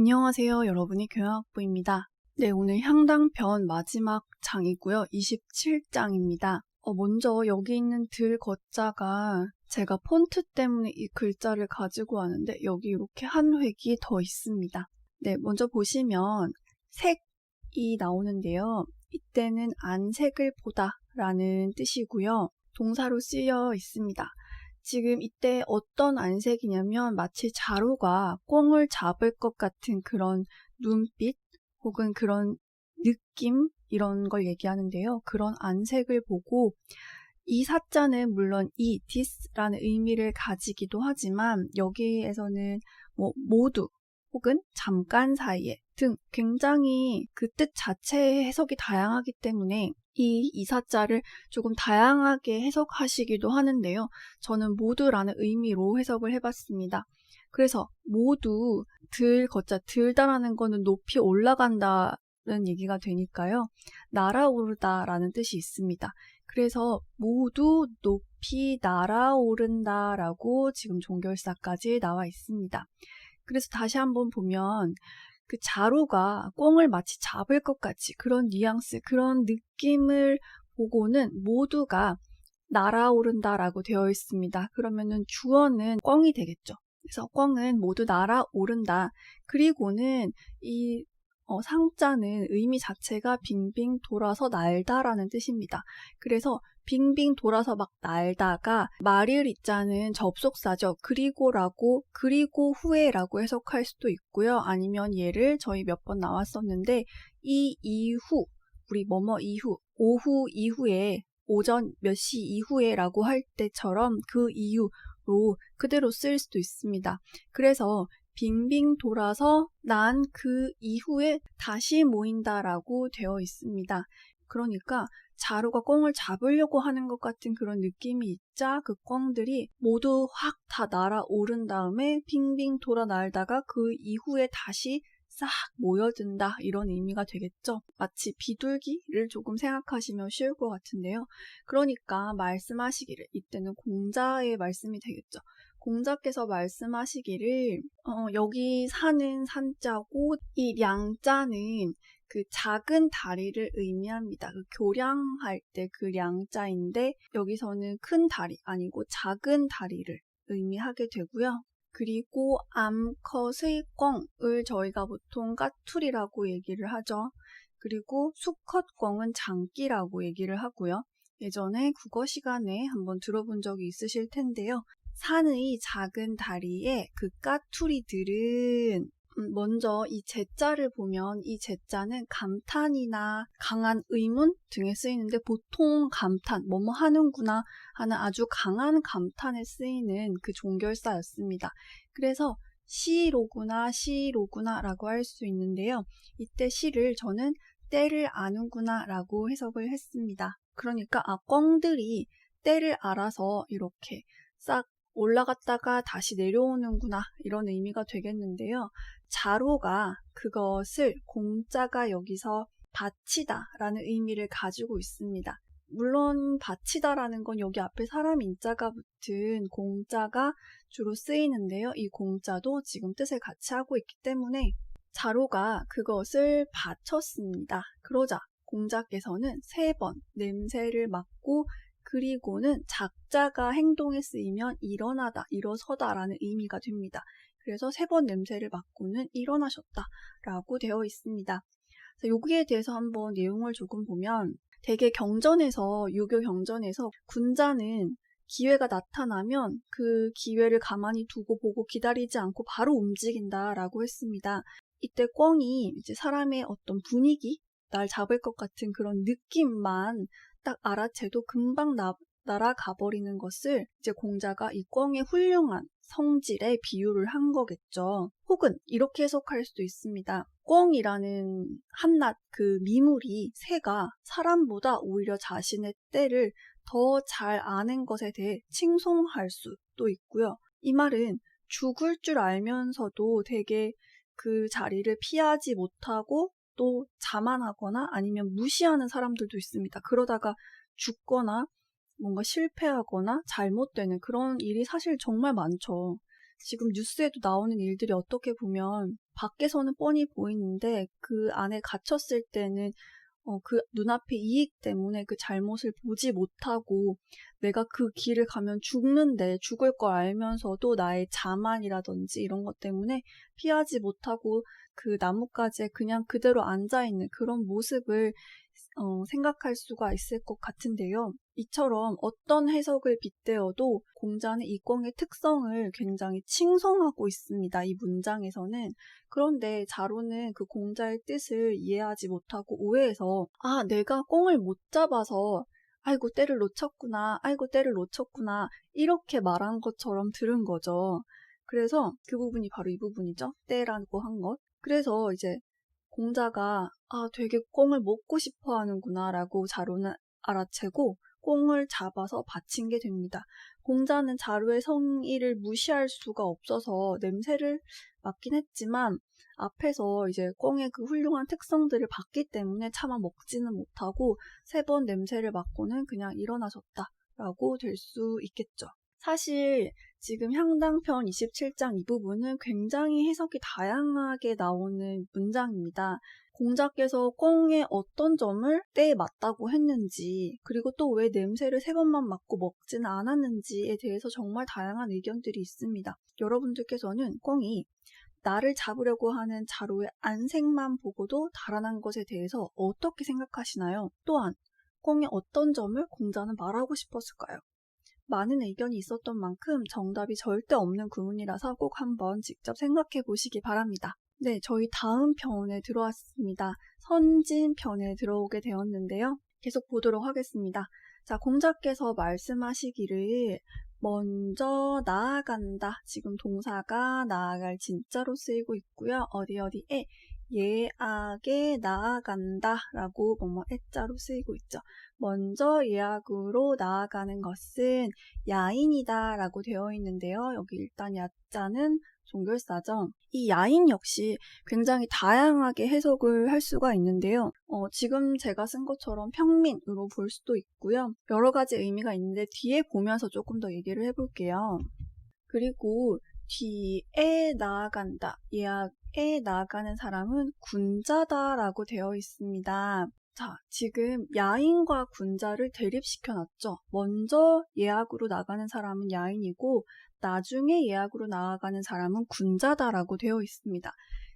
안녕하세요. 여러분의 교양학부입니다. 네, 오늘 향당편 마지막 장이고요. 27장입니다. 어, 먼저 여기 있는 들 거자가 제가 폰트 때문에 이 글자를 가지고 왔는데 여기 이렇게 한 획이 더 있습니다. 네, 먼저 보시면 색이 나오는데요. 이때는 안색을 보다 라는 뜻이고요. 동사로 쓰여 있습니다. 지금 이때 어떤 안색이냐면 마치 자루가 꽁을 잡을 것 같은 그런 눈빛 혹은 그런 느낌 이런 걸 얘기하는데요. 그런 안색을 보고 이 사자는 물론 이 this라는 의미를 가지기도 하지만 여기에서는 뭐 모두 혹은 잠깐 사이에 등 굉장히 그 뜻 자체의 해석이 다양하기 때문에 이 이사자를 조금 다양하게 해석하시기도 하는데요. 저는 모두라는 의미로 해석을 해봤습니다. 그래서 모두 들 걷자 들다라는 거는 높이 올라간다는 얘기가 되니까요. 날아오르다라는 뜻이 있습니다. 그래서 모두 높이 날아오른다라고 지금 종결사까지 나와 있습니다. 그래서 다시 한번 보면 그 자루가 꽁을 마치 잡을 것 같이 그런 뉘앙스, 그런 느낌을 보고는 모두가 날아오른다라고 되어 있습니다. 그러면은 주어는 꽁이 되겠죠. 그래서 꽁은 모두 날아오른다. 그리고는 이 어, 상자는 의미 자체가 빙빙 돌아서 날다라는 뜻입니다. 그래서 빙빙 돌아서 막 날다가 있자는 접속사죠. 그리고라고 그리고 후에라고 해석할 수도 있고요. 아니면 얘를 저희 몇 번 나왔었는데 이 이후 우리 뭐뭐 이후 오후 이후에 오전 몇 시 이후에라고 할 때처럼 그 이유로 그대로 쓸 수도 있습니다. 그래서 빙빙 돌아서 난 그 이후에 다시 모인다라고 되어 있습니다. 그러니까 자루가 꽁을 잡으려고 하는 것 같은 그런 느낌이 있자 그 꽁들이 모두 확 다 날아오른 다음에 빙빙 돌아 날다가 그 이후에 다시 싹 모여든다 이런 의미가 되겠죠. 마치 비둘기를 조금 생각하시면 쉬울 것 같은데요. 그러니까 말씀하시기를 이때는 공자의 말씀이 되겠죠. 공자께서 말씀하시기를 어, 여기 사는 산자고 이 량자는 그 작은 다리를 의미합니다. 그 교량할 때그 량자인데 여기서는 큰 다리 아니고 작은 다리를 의미하게 되고요. 그리고 암컷의 꿩을 저희가 보통 까투리라고 얘기를 하죠. 그리고 수컷 꿩은 장기라고 얘기를 하고요. 예전에 국어 시간에 한번 들어본 적이 있으실 텐데요. 산의 작은 다리에 그 까투리들은 음, 먼저 이 제자를 보면 이 제자는 감탄이나 강한 의문 등에 쓰이는데 보통 감탄, 뭐뭐 하는구나 하는 아주 강한 감탄에 쓰이는 그 종결사였습니다. 그래서 시로구나 시로구나 라고 할 수 있는데요. 이때 시를 저는 때를 아는구나 라고 해석을 했습니다. 그러니까 아 꿩들이 때를 알아서 이렇게 싹 올라갔다가 다시 내려오는구나 이런 의미가 되겠는데요. 자로가 그것을 공자가 여기서 바치다 라는 의미를 가지고 있습니다. 물론 바치다라는 건 여기 앞에 사람 인자가 붙은 공자가 주로 쓰이는데요. 이 공자도 지금 뜻을 같이 하고 있기 때문에 자로가 그것을 바쳤습니다. 그러자 공자께서는 세 번 냄새를 맡고 그리고는 작자가 행동에 쓰이면 일어나다, 일어서다라는 의미가 됩니다. 그래서 세 번 냄새를 맡고는 일어나셨다 라고 되어 있습니다. 여기에 대해서 한번 내용을 조금 보면 대개 경전에서 유교 경전에서 군자는 기회가 나타나면 그 기회를 가만히 두고 보고 기다리지 않고 바로 움직인다라고 했습니다. 이때 꿩이 이제 사람의 어떤 분위기, 날 잡을 것 같은 그런 느낌만 딱 알아채도 금방 나, 날아가 버리는 것을 이제 공자가 이 꿩의 훌륭한 성질에 비유를 한 거겠죠. 혹은 이렇게 해석할 수도 있습니다. 꿩이라는 한낱 그 미물이 새가 사람보다 오히려 자신의 때를 더 잘 아는 것에 대해 칭송할 수도 있고요. 이 말은 죽을 줄 알면서도 되게 그 자리를 피하지 못하고 또 자만하거나 아니면 무시하는 사람들도 있습니다. 그러다가 죽거나 뭔가 실패하거나 잘못되는 그런 일이 사실 정말 많죠. 지금 뉴스에도 나오는 일들이 어떻게 보면 밖에서는 뻔히 보이는데 그 안에 갇혔을 때는 어, 그 눈앞의 이익 때문에 그 잘못을 보지 못하고 내가 그 길을 가면 죽는데 죽을 걸 알면서도 나의 자만이라든지 이런 것 때문에 피하지 못하고 그 나뭇가지에 그냥 그대로 앉아있는 그런 모습을 어, 생각할 수가 있을 것 같은데요. 이처럼 어떤 해석을 빗대어도 공자는 이 꽁의 특성을 굉장히 칭송하고 있습니다. 이 문장에서는. 그런데 자로는 그 공자의 뜻을 이해하지 못하고 오해해서 아, 내가 꽁을 못 잡아서 아이고 때를 놓쳤구나. 아이고 때를 놓쳤구나. 이렇게 말한 것처럼 들은 거죠. 그래서 그 부분이 바로 이 부분이죠. 때라고 한 것. 그래서 이제 공자가 아 되게 꽁을 먹고 싶어 하는구나 라고 자로는 알아채고 꽁을 잡아서 바친 게 됩니다. 공자는 자루의 성의를 무시할 수가 없어서 냄새를 맡긴 했지만 앞에서 이제 꽁의 그 훌륭한 특성들을 봤기 때문에 차마 먹지는 못하고 세 번 냄새를 맡고는 그냥 일어나셨다라고 될 수 있겠죠. 사실 지금 향당편 27장 이 부분은 굉장히 해석이 다양하게 나오는 문장입니다. 공자께서 꽁의 어떤 점을 때에 맞다고 했는지, 그리고 또 왜 냄새를 세 번만 맡고 먹지는 않았는지에 대해서 정말 다양한 의견들이 있습니다. 여러분들께서는 꽁이 나를 잡으려고 하는 자로의 안색만 보고도 달아난 것에 대해서 어떻게 생각하시나요? 또한 꽁의 어떤 점을 공자는 말하고 싶었을까요? 많은 의견이 있었던 만큼 정답이 절대 없는 구문이라서 꼭 한번 직접 생각해 보시기 바랍니다. 네, 저희 다음 편에 들어왔습니다. 선진 편에 들어오게 되었는데요. 계속 보도록 하겠습니다. 자, 공자께서 말씀하시기를 먼저 나아간다. 지금 동사가 나아갈 진짜로 쓰이고 있고요. 어디 어디에 예악에 나아간다 라고 뭐뭐 애자로 쓰이고 있죠. 먼저 예악으로 나아가는 것은 야인이다 라고 되어 있는데요. 여기 일단 야자는 종결사정. 이 야인 역시 굉장히 다양하게 해석을 할 수가 있는데요. 어, 지금 제가 쓴 것처럼 평민으로 볼 수도 있고요. 여러 가지 의미가 있는데 뒤에 보면서 조금 더 얘기를 해볼게요. 그리고 뒤에 나아간다. 예약에 나아가는 사람은 군자다라고 되어 있습니다. 자, 지금 야인과 군자를 대립시켜 놨죠. 먼저 예약으로 나가는 사람은 야인이고 나중에 예약으로 나아가는 사람은 군자다라고 되어 있습니다.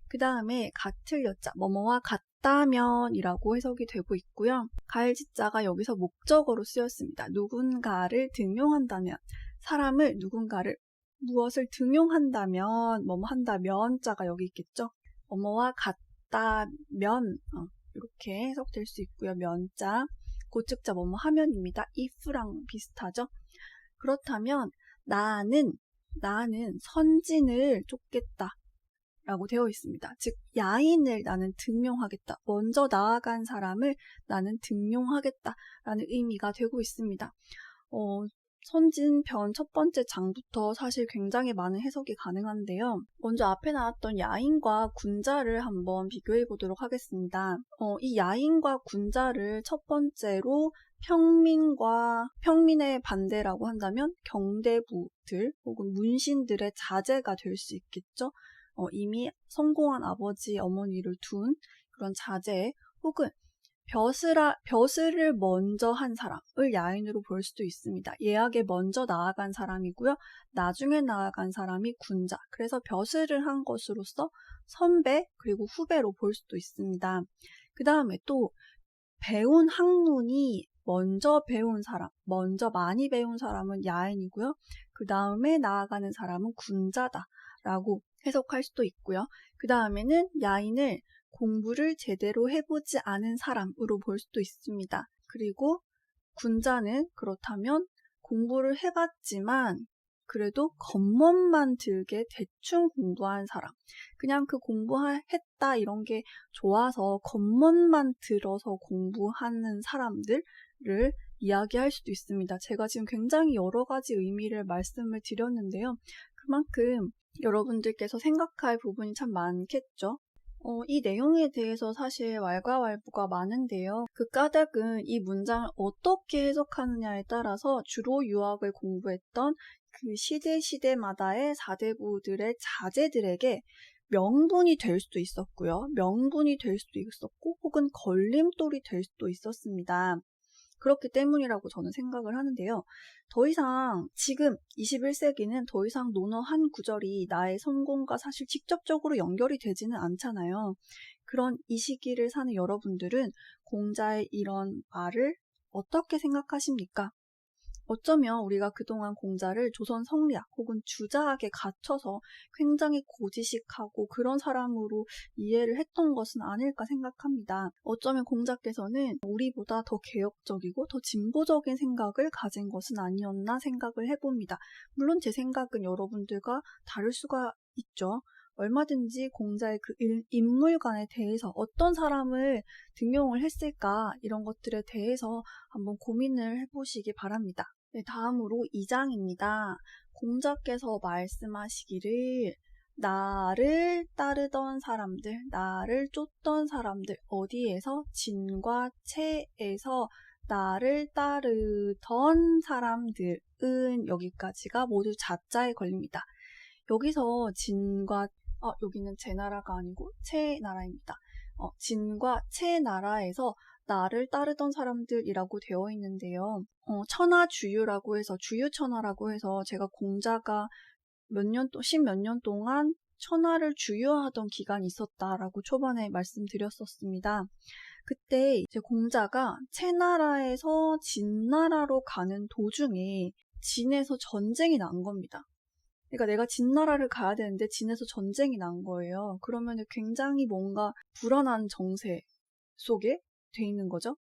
그 다음에 같을 여자, 뭐뭐와 같다면이라고 해석이 되고 있고요. 가을지자가 여기서 목적어로 쓰였습니다. 누군가를 등용한다면, 사람을 누군가를 무엇을 등용한다면, 뭐뭐 한다면 자가 여기 있겠죠. 뭐뭐와 같다면 어, 이렇게 해석될 수 있고요. 면자, 고측자 뭐뭐 하면입니다. if랑 비슷하죠. 그렇다면 나는 나는 선진을 쫓겠다. 라고 되어 있습니다. 즉, 야인을 나는 등용하겠다. 먼저 나아간 사람을 나는 등용하겠다. 라는 의미가 되고 있습니다. 어, 선진편 첫 번째 장부터 사실 굉장히 많은 해석이 가능한데요. 먼저 앞에 나왔던 야인과 군자를 한번 비교해 보도록 하겠습니다. 어, 이 야인과 군자를 첫 번째로 평민과 평민의 반대라고 한다면 경대부들 혹은 문신들의 자제가 될 수 있겠죠. 어, 이미 성공한 아버지 어머니를 둔 그런 자제 혹은 벼슬아, 벼슬을 먼저 한 사람을 야인으로 볼 수도 있습니다. 예약에 먼저 나아간 사람이고요. 나중에 나아간 사람이 군자. 그래서 벼슬을 한 것으로서 선배 그리고 후배로 볼 수도 있습니다. 그 다음에 또 배운 학문이 먼저 배운 사람, 먼저 많이 배운 사람은 야인이고요. 그 다음에 나아가는 사람은 군자다라고 해석할 수도 있고요. 그 다음에는 야인을 공부를 제대로 해보지 않은 사람으로 볼 수도 있습니다. 그리고 군자는 그렇다면 공부를 해봤지만 그래도 겉멋만 들게 대충 공부한 사람. 그냥 그 공부했다 이런 게 좋아서 겉멋만 들어서 공부하는 사람들을 이야기할 수도 있습니다. 제가 지금 굉장히 여러 가지 의미를 말씀을 드렸는데요. 그만큼 여러분들께서 생각할 부분이 참 많겠죠. 어, 이 내용에 대해서 사실 왈가왈부가 많은데요. 그 까닭은 이 문장을 어떻게 해석하느냐에 따라서 주로 유학을 공부했던 그 시대 시대마다의 사대부들의 자제들에게 명분이 될 수도 있었고요. 명분이 될 수도 있었고 혹은 걸림돌이 될 수도 있었습니다. 그렇기 때문이라고 저는 생각을 하는데요. 더 이상 지금 21세기는 더 이상 논어 한 구절이 나의 성공과 사실 직접적으로 연결이 되지는 않잖아요. 그런 이 시기를 사는 여러분들은 공자의 이런 말을 어떻게 생각하십니까? 어쩌면 우리가 그동안 공자를 조선 성리학 혹은 주자학에 갇혀서 굉장히 고지식하고 그런 사람으로 이해를 했던 것은 아닐까 생각합니다. 어쩌면 공자께서는 우리보다 더 개혁적이고 더 진보적인 생각을 가진 것은 아니었나 생각을 해봅니다. 물론 제 생각은 여러분들과 다를 수가 있죠. 얼마든지 공자의 그 인물관에 대해서 어떤 사람을 등용을 했을까 이런 것들에 대해서 한번 고민을 해보시기 바랍니다. 네, 다음으로 2장입니다. 공자께서 말씀하시기를 나를 따르던 사람들, 나를 쫓던 사람들, 어디에서? 진과 채에서 나를 따르던 사람들은 여기까지가 모두 자자에 걸립니다. 여기서 진과 어, 여기는 제 나라가 아니고 체 나라입니다. 어, 진과 체 나라에서 나를 따르던 사람들이라고 되어 있는데요. 어, 천하 주유라고 해서 주유 천하라고 해서 제가 공자가 몇 년 또, 십 몇 년 동안 천하를 주유하던 기간이 있었다라고 초반에 말씀드렸었습니다. 그때 이제 공자가 채나라에서 진나라로 가는 도중에 진에서 전쟁이 난 겁니다. 그러니까 내가 진나라를 가야 되는데 진에서 전쟁이 난 거예요. 그러면 굉장히 뭔가 불안한 정세 속에 돼 있는 거죠.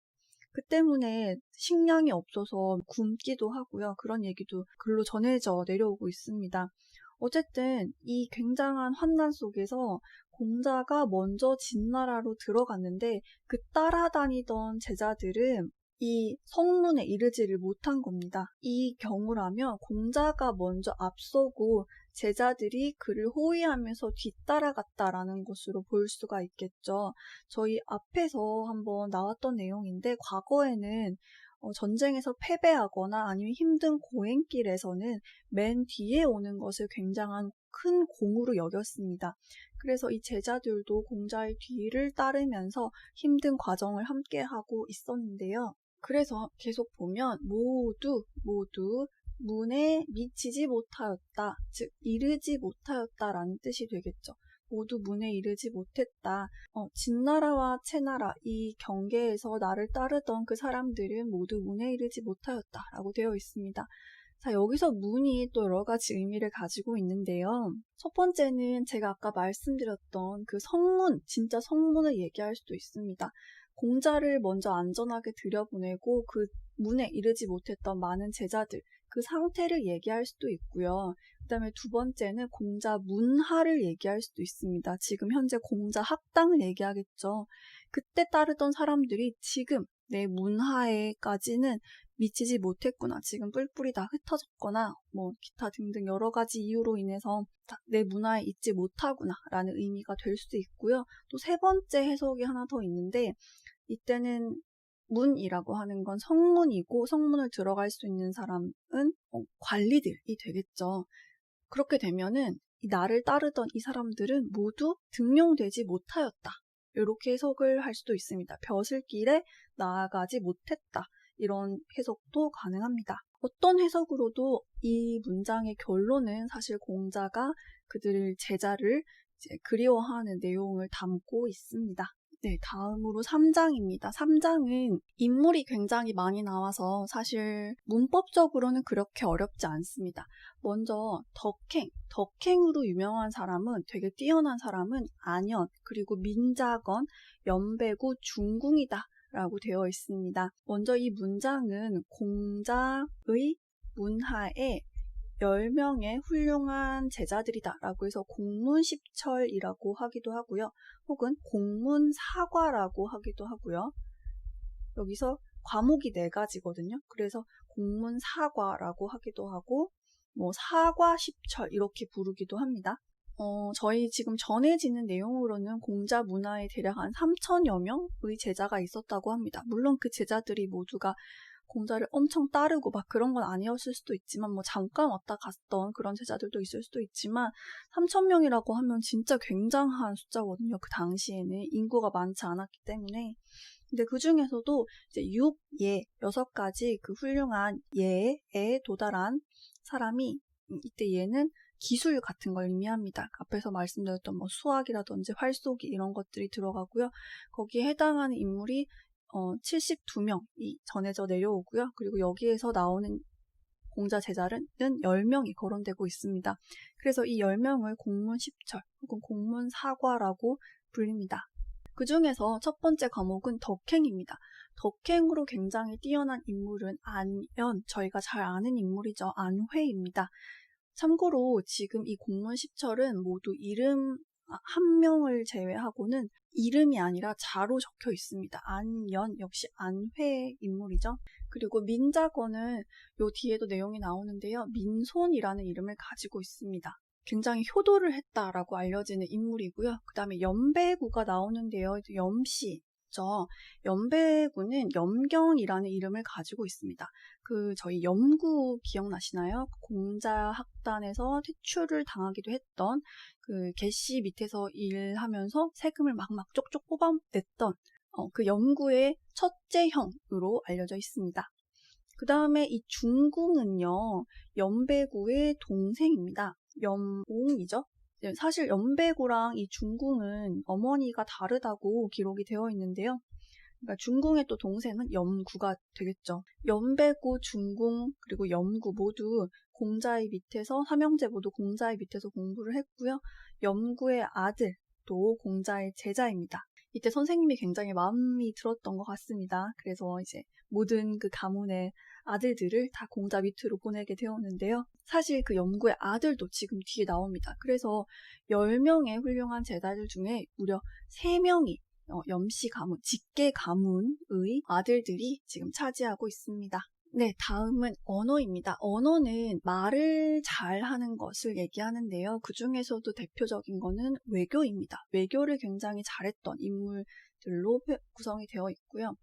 그 때문에 식량이 없어서 굶기도 하고요. 그런 얘기도 글로 전해져 내려오고 있습니다. 어쨌든 이 굉장한 환난 속에서 공자가 먼저 진나라로 들어갔는데 그 따라다니던 제자들은 이 성문에 이르지를 못한 겁니다. 이 경우라면 공자가 먼저 앞서고 제자들이 그를 호위하면서 뒤따라갔다라는 것으로 볼 수가 있겠죠. 저희 앞에서 한번 나왔던 내용인데 과거에는 어, 전쟁에서 패배하거나 아니면 힘든 고행길에서는 맨 뒤에 오는 것을 굉장한 큰 공으로 여겼습니다. 그래서 이 제자들도 공자의 뒤를 따르면서 힘든 과정을 함께하고 있었는데요. 그래서 계속 보면 모두 모두 문에 미치지 못하였다. 즉 이르지 못하였다라는 뜻이 되겠죠. 모두 문에 이르지 못했다. 어, 진나라와 채나라 이 경계에서 나를 따르던 그 사람들은 모두 문에 이르지 못하였다라고 되어 있습니다. 자, 여기서 문이 또 여러 가지 의미를 가지고 있는데요. 첫 번째는 제가 아까 말씀드렸던 그 성문, 진짜 성문을 얘기할 수도 있습니다. 공자를 먼저 안전하게 들여보내고 그 문에 이르지 못했던 많은 제자들, 그 상태를 얘기할 수도 있고요. 그 다음에 두 번째는 공자 문하를 얘기할 수도 있습니다. 지금 현재 공자 학당을 얘기하겠죠. 그때 따르던 사람들이 지금 내 문하에까지는 미치지 못했구나. 지금 뿔뿔이 다 흩어졌거나 뭐 기타 등등 여러 가지 이유로 인해서 내 문화에 있지 못하구나 라는 의미가 될 수도 있고요. 또 세 번째 해석이 하나 더 있는데 이때는 문이라고 하는 건 성문이고 성문을 들어갈 수 있는 사람은 어, 관리들이 되겠죠. 그렇게 되면은 나를 따르던 이 사람들은 모두 등용되지 못하였다. 이렇게 해석을 할 수도 있습니다. 벼슬길에 나아가지 못했다. 이런 해석도 가능합니다. 어떤 해석으로도 이 문장의 결론은 사실 공자가 그들 제자를 그리워하는 내용을 담고 있습니다. 네, 다음으로 3장입니다. 3장은 인물이 굉장히 많이 나와서 사실 문법적으로는 그렇게 어렵지 않습니다. 먼저 덕행, 덕행으로 유명한 사람은 되게 뛰어난 사람은 안현, 그리고 민자건, 연배구, 중궁이다. 라고 되어 있습니다. 먼저 이 문장은 공자의 문하에 10명의 훌륭한 제자들이다 라고 해서 공문십철이라고 하기도 하고요. 혹은 공문사과라고 하기도 하고요. 여기서 과목이 네 가지거든요. 그래서 공문사과라고 하기도 하고 뭐 사과십철 이렇게 부르기도 합니다. 어, 저희 지금 전해지는 내용으로는 공자 문화에 대략 한 3천여 명의 제자가 있었다고 합니다. 물론 그 제자들이 모두가 공자를 엄청 따르고 막 그런 건 아니었을 수도 있지만 뭐 잠깐 왔다 갔던 그런 제자들도 있을 수도 있지만 3천 명이라고 하면 진짜 굉장한 숫자거든요. 그 당시에는 인구가 많지 않았기 때문에 근데 그 중에서도 이제 6, 예, 여섯 가지 그 훌륭한 예에 도달한 사람이 음, 이때 얘는 기술 같은 걸 의미합니다. 앞에서 말씀드렸던 뭐 수학이라든지 활쏘기 이런 것들이 들어가고요. 거기에 해당하는 인물이 어, 72명이 전해져 내려오고요. 그리고 여기에서 나오는 공자 제자는 10명이 거론되고 있습니다. 그래서 이 10명을 공문 10철 혹은 공문 사과라고 불립니다. 그 중에서 첫 번째 과목은 덕행입니다. 덕행으로 굉장히 뛰어난 인물은 안연, 저희가 잘 아는 인물이죠. 안회입니다. 참고로 지금 이 공문 10철은 모두 이름 한 명을 제외하고는 이름이 아니라 자로 적혀 있습니다. 안연 역시 안회 인물이죠. 그리고 민자권은 요 뒤에도 내용이 나오는데요. 민손이라는 이름을 가지고 있습니다. 굉장히 효도를 했다라고 알려지는 인물이고요. 그 다음에 연배구가 나오는데요. 염씨 죠 연배구는 염경이라는 이름을 가지고 있습니다. 그 저희 염구 기억나시나요? 공자 학단에서 퇴출을 당하기도 했던 그 개씨 밑에서 일하면서 세금을 막막 쪽쪽 뽑아냈던 어, 그 염구의 첫째 형으로 알려져 있습니다. 그 다음에 이 중궁은요, 연배구의 동생입니다. 염옹이죠. 사실 연배구랑 이 중궁은 어머니가 다르다고 기록이 되어 있는데요. 그러니까 중궁의 또 동생은 염구가 되겠죠. 연배구, 중궁, 그리고 염구 모두 공자의 밑에서 삼형제 모두 공자의 밑에서 공부를 했고요. 염구의 아들도 공자의 제자입니다. 이때 선생님이 굉장히 마음이 들었던 것 같습니다. 그래서 이제 모든 그 가문의 아들들을 다 공자 밑으로 보내게 되었는데요. 사실 그 염구의 아들도 지금 뒤에 나옵니다. 그래서 10명의 훌륭한 제자들 중에 무려 3명이 어, 염씨 가문, 직계 가문의 아들들이 지금 차지하고 있습니다. 네, 다음은 언어입니다. 언어는 말을 잘 하는 것을 얘기하는데요. 그 중에서도 대표적인 거는 외교입니다. 외교를 굉장히 잘했던 인물 들로 구성이 되어 있고요.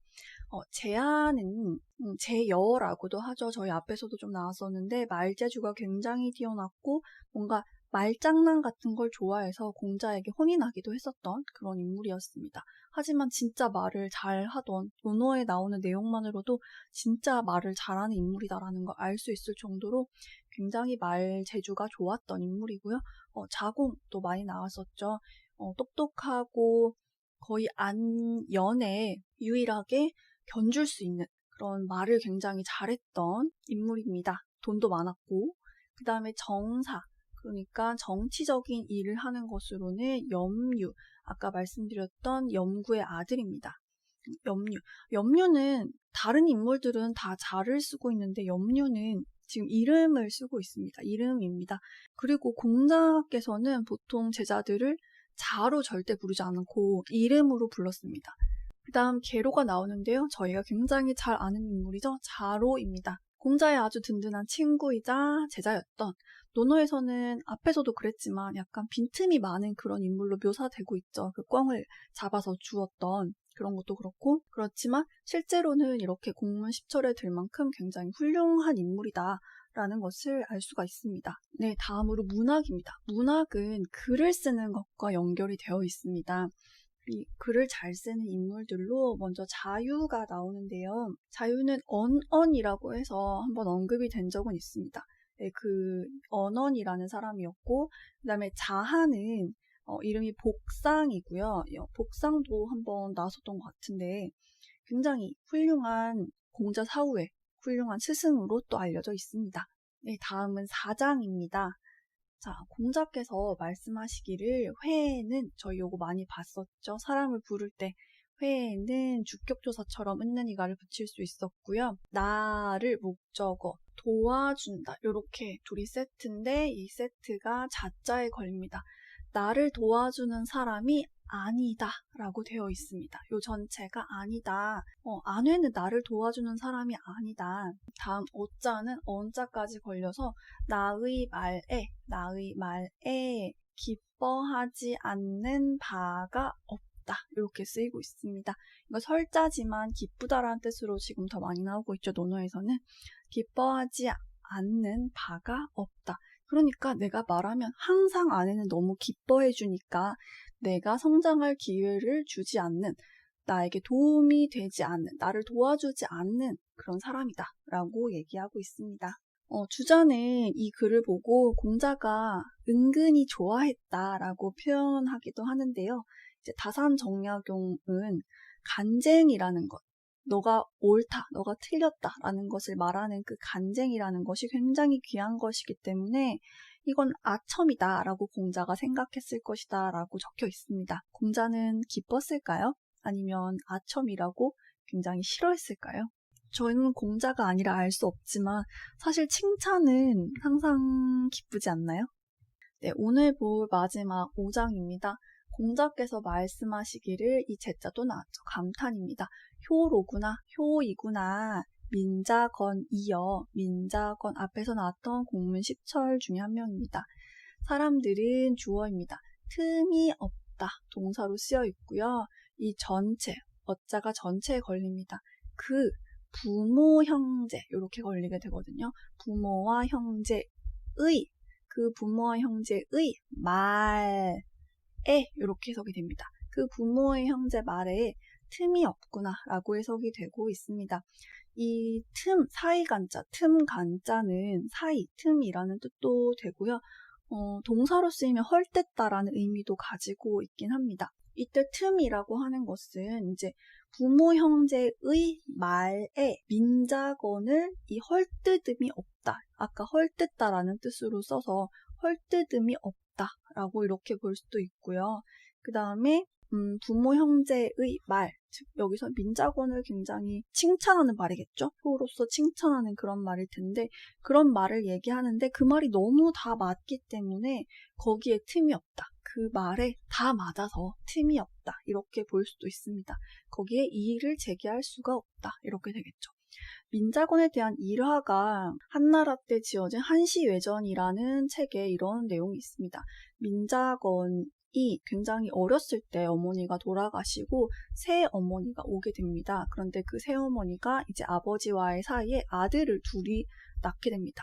어, 제안은 음, 제여라고도 하죠. 저희 앞에서도 좀 나왔었는데 말재주가 굉장히 뛰어났고 뭔가 말장난 같은 걸 좋아해서 공자에게 혼인하기도 했었던 그런 인물이었습니다. 하지만 진짜 말을 잘 하던 논어에 나오는 내용만으로도 진짜 말을 잘하는 인물이다라는 걸 알 수 있을 정도로 굉장히 말 재주가 좋았던 인물이고요. 어, 자공도 많이 나왔었죠. 어, 똑똑하고 거의 안연에 유일하게 견줄 수 있는 그런 말을 굉장히 잘했던 인물입니다. 돈도 많았고 그 다음에 정사 그러니까 정치적인 일을 하는 것으로는 염유 아까 말씀드렸던 염구의 아들입니다. 염류. 염류는 다른 인물들은 다 자를 쓰고 있는데 염류는 지금 이름을 쓰고 있습니다. 이름입니다. 그리고 공자께서는 보통 제자들을 자로 절대 부르지 않고 이름으로 불렀습니다. 그 다음 계로가 나오는데요. 저희가 굉장히 잘 아는 인물이죠. 자로입니다. 공자의 아주 든든한 친구이자 제자였던 논어에서는 앞에서도 그랬지만 약간 빈틈이 많은 그런 인물로 묘사되고 있죠. 그 꽝을 잡아서 주었던 그런 것도 그렇고 그렇지만 실제로는 이렇게 공문 10철에 들 만큼 굉장히 훌륭한 인물이다. 라는 것을 알 수가 있습니다. 네, 다음으로 문학입니다. 문학은 글을 쓰는 것과 연결이 되어 있습니다. 이 글을 잘 쓰는 인물들로 먼저 자유가 나오는데요. 자유는 언언이라고 해서 한번 언급이 된 적은 있습니다. 네, 그 언언이라는 사람이었고 그 다음에 자하는 어, 이름이 복상이고요. 어, 복상도 한번 나왔었던 것 같은데 굉장히 훌륭한 공자 사후에 훌륭한 스승으로 또 알려져 있습니다. 네, 다음은 사장입니다. 자, 공자께서 말씀하시기를 회는 저희 요거 많이 봤었죠. 사람을 부를 때 회에는 주격조사처럼 은는 이가를 붙일 수 있었고요. 나를 목적어, 도와준다. 이렇게 둘이 세트인데 이 세트가 자자에 걸립니다. 나를 도와주는 사람이 아니다 라고 되어 있습니다. 요 전체가 아니다. 어, 안에는 나를 도와주는 사람이 아니다. 다음 어자는 언자까지 걸려서 나의 말에 나의 말에 기뻐하지 않는 바가 없다. 이렇게 쓰이고 있습니다. 이거 설자지만 기쁘다라는 뜻으로 지금 더 많이 나오고 있죠. 논어에서는 기뻐하지 않는 바가 없다. 그러니까 내가 말하면 항상 아내는 너무 기뻐해 주니까 내가 성장할 기회를 주지 않는 나에게 도움이 되지 않는 나를 도와주지 않는 그런 사람이다 라고 얘기하고 있습니다. 어, 주전에 이 글을 보고 공자가 은근히 좋아했다 라고 표현하기도 하는데요. 이제 다산 정약용은 간쟁이라는 것, 너가 옳다, 너가 틀렸다라는 것을 말하는 그 간쟁이라는 것이 굉장히 귀한 것이기 때문에 이건 아첨이다 라고 공자가 생각했을 것이다 라고 적혀 있습니다. 공자는 기뻤을까요? 아니면 아첨이라고 굉장히 싫어했을까요? 저희는 공자가 아니라 알 수 없지만 사실 칭찬은 항상 기쁘지 않나요? 네, 오늘 볼 마지막 5장입니다. 공자께서 말씀하시기를 이 제자도 나왔죠. 감탄입니다. 효로구나, 효이구나. 민자건 이어 민자건 앞에서 나왔던 공문 10철 중에 한 명입니다. 사람들은 주어입니다. 틈이 없다. 동사로 쓰여 있고요. 이 전체, 어자가 전체에 걸립니다. 그 부모, 형제 이렇게 걸리게 되거든요. 부모와 형제의 그 부모와 형제의 말에 이렇게 해석이 됩니다. 그 부모의 형제 말에 틈이 없구나 라고 해석이 되고 있습니다. 이 틈, 사이간자, 틈간자는 사이, 틈이라는 뜻도 되고요. 어, 동사로 쓰이면 헐뜯다라는 의미도 가지고 있긴 합니다. 이때 틈이라고 하는 것은 이제 부모 형제의 말에 민자건을 이 헐뜯음이 없다. 아까 헐뜯다라는 뜻으로 써서 헐뜯음이 없다라고 이렇게 볼 수도 있고요. 그 다음에 음, 부모 형제의 말, 즉 여기서 민자건을 굉장히 칭찬하는 말이겠죠. 효로서 칭찬하는 그런 말일 텐데 그런 말을 얘기하는데 그 말이 너무 다 맞기 때문에 거기에 틈이 없다. 그 말에 다 맞아서 틈이 없다. 이렇게 볼 수도 있습니다. 거기에 이의를 제기할 수가 없다. 이렇게 되겠죠. 민자건에 대한 일화가 한나라 때 지어진 한시외전이라는 책에 이런 내용이 있습니다. 민자건 이 굉장히 어렸을 때 어머니가 돌아가시고 새 어머니가 오게 됩니다. 그런데 그 새 어머니가 이제 아버지와의 사이에 아들을 둘이 낳게 됩니다.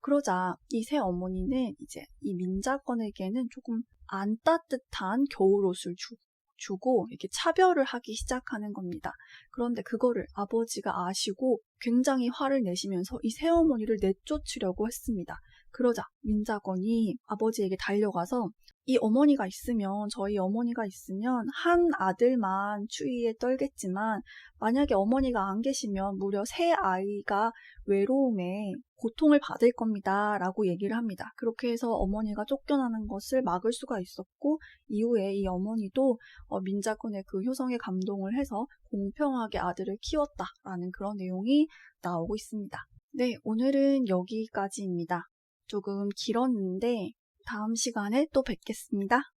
그러자 이 새 어머니는 이제 이 민자건에게는 조금 안 따뜻한 겨울옷을 주, 주고 이렇게 차별을 하기 시작하는 겁니다. 그런데 그거를 아버지가 아시고 굉장히 화를 내시면서 이 새어머니를 내쫓으려고 했습니다. 그러자 민자건이 아버지에게 달려가서 이 어머니가 있으면 저희 어머니가 있으면 한 아들만 추위에 떨겠지만 만약에 어머니가 안 계시면 무려 세 아이가 외로움에 고통을 받을 겁니다. 라고 얘기를 합니다. 그렇게 해서 어머니가 쫓겨나는 것을 막을 수가 있었고 이후에 이 어머니도 어, 민자군의 그 효성에 감동을 해서 공평하게 아들을 키웠다라는 그런 내용이 나오고 있습니다. 네, 오늘은 여기까지입니다. 조금 길었는데 다음 시간에 또 뵙겠습니다.